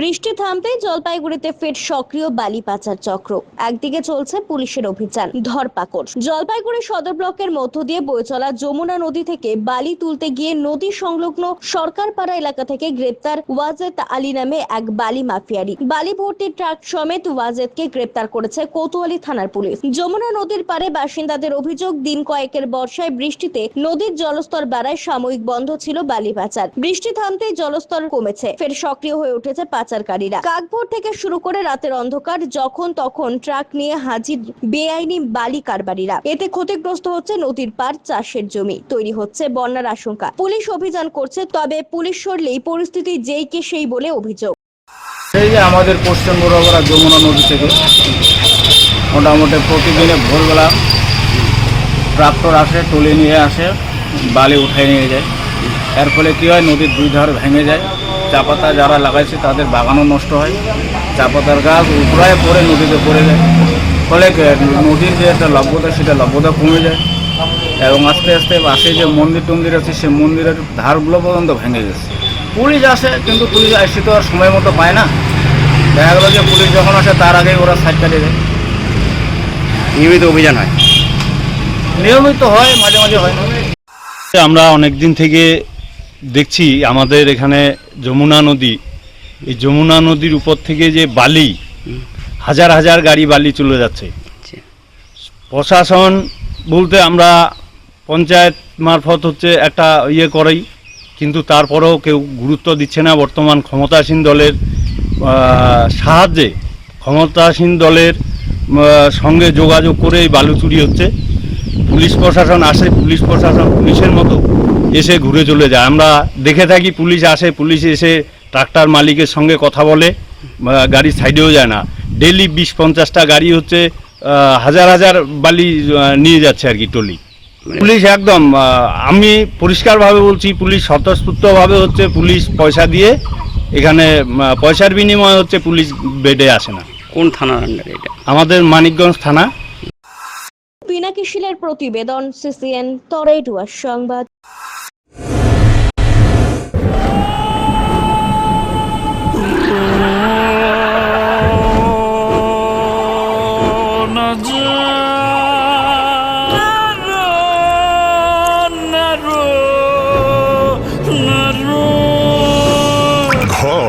বৃষ্টি থামতেই জলপাইগুড়িতে ফের সক্রিয় বালি পাচার চক্র। একদিকে চলছে পুলিশের অভিযান, ধরপাকড়। জলপাইগুড়ি সদর ব্লকের মধ্য দিয়ে বয়ে চলা যমুনা নদী থেকে বালি তুলতে গিয়ে নদী সংলগ্ন সরকারপাড়া এলাকা থেকে গ্রেপ্তার ওয়াজেদ আলী নামে এক বালি মাফিয়ারি। বালি ভর্তি ট্রাক সমেত ওয়াজেদকে গ্রেপ্তার করেছে কোতোয়ালি থানার পুলিশ। যমুনা নদীর পারে বাসিন্দাদের অভিযোগ, দিন কয়েকের বর্ষায় বৃষ্টিতে নদীর জলস্তর বাড়ায় সাময়িক বন্ধ ছিল বালি পাচার। বৃষ্টি থামতেই জলস্তর কমেছে, ফের সক্রিয় হয়ে উঠেছে পাচারকারীরা কাকভোর থেকে শুরু করে রাতের অন্ধকার, যখন তখন ট্রাক নিয়ে হাজির বেআইনি বালি কারবারিরা। এতে ক্ষতিগ্রস্ত হচ্ছে নদীর পার চাষের জমি। তৈরি হচ্ছে বন্যার আশঙ্কা। পুলিশ অভিযান করছে, তবে পুলিশ সরলেই পরিস্থিতি যেই কে সেই বলে অভিযোগ। সেই যে আমাদের পশ্চিম বরাবর যমুনা নদী থেকে, মোটামুটি প্রতিদিনে ভোরবেলা ট্রাক্টর আসে টলি নিয়ে আসে, বালি উঠাই নিয়ে যায়। এর ফলে কী হয়, নদীর দুই ধার ভেঙে যায়। চা পাতা যারা লাগাইছে তাদের বাগানও নষ্ট হয়। চা পাতার গাছ উপরায় পড়ে নদীতে পড়ে যায়। ফলে নদীর যে একটা লভ্যতা সেটা লভ্যতা কমে যায়। এবং আস্তে আস্তে পাশে যে মন্দির টন্দির আছে সে মন্দিরের ধারগুলো পর্যন্ত ভেঙে গেছে। পুলিশ আসে কিন্তু পুলিশ আসে তো আর সময় মতো পায় না। দেখা গেলো যে পুলিশ যখন আসে তার আগেই ওরা সাইড কাটিয়ে দেয়। নিয়মিত অভিযান হয়? নিয়মিত হয় মাঝে মাঝে হয়। না আমরা অনেক দিন থেকে দেখছি আমাদের এখানে যমুনা নদী। এই যমুনা নদীর উপর থেকে যে বালি হাজার হাজার গাড়ি বালি চলে যাচ্ছে। আচ্ছা। প্রশাসন বলতে আমরা পঞ্চায়েত মারফত হচ্ছে একটা ইয়ে করেই কিন্তু তারপরেও কেউ গুরুত্ব দিচ্ছে না বর্তমান ক্ষমতাসীন দলের সাহায্যে। ক্ষমতাসীন দলের সঙ্গে যোগাযোগ করে এই বালু চুরি হচ্ছে। পুলিশ প্রশাসন আসে পুলিশ প্রশাসন পুলিশের মতো। এসে ঘুরে চলে যায়। আমরা দেখে থাকি পুলিশ আসে পুলিশ এসে ট্রাক্টর মালিকের সঙ্গে কথা বলে গাড়ি সাইডেও যায় না। ডেলি বিশ পঞ্চাশটা গাড়ি হচ্ছে হাজার হাজার বালি নিয়ে যাচ্ছে আর কি টলি পুলিশ একদম আমি পরিষ্কারভাবে বলছি পুলিশ স্বতঃস্ফূর্তভাবে হচ্ছে পুলিশ পয়সা দিয়ে এখানে পয়সার বিনিময়ে হচ্ছে পুলিশ বেডে আসে না। কোন থানার আন্ডারে এটা? আমাদের মানিকগঞ্জ থানা। পিনাকি শিলের প্রতিবেদন সিসিএন তরাইডুয়ার সংবাদ।